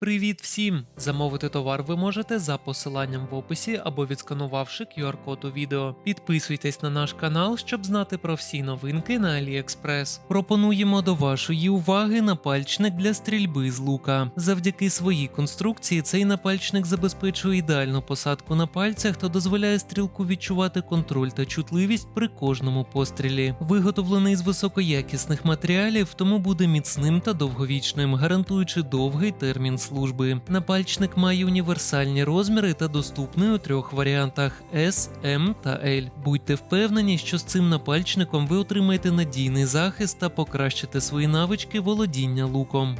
Привіт всім! Замовити товар ви можете за посиланням в описі або відсканувавши QR-код у відео. Підписуйтесь на наш канал, щоб знати про всі новинки на AliExpress. Пропонуємо до вашої уваги напальчник для стрільби з лука. Завдяки своїй конструкції цей напальчник забезпечує ідеальну посадку на пальцях та дозволяє стрілку відчувати контроль та чутливість при кожному пострілі. Виготовлений з високоякісних матеріалів, тому буде міцним та довговічним, гарантуючи довгий термін служби. Напальчник має універсальні розміри та доступний у трьох варіантах S, M та L. Будьте впевнені, що з цим напальчником ви отримаєте надійний захист та покращите свої навички володіння луком.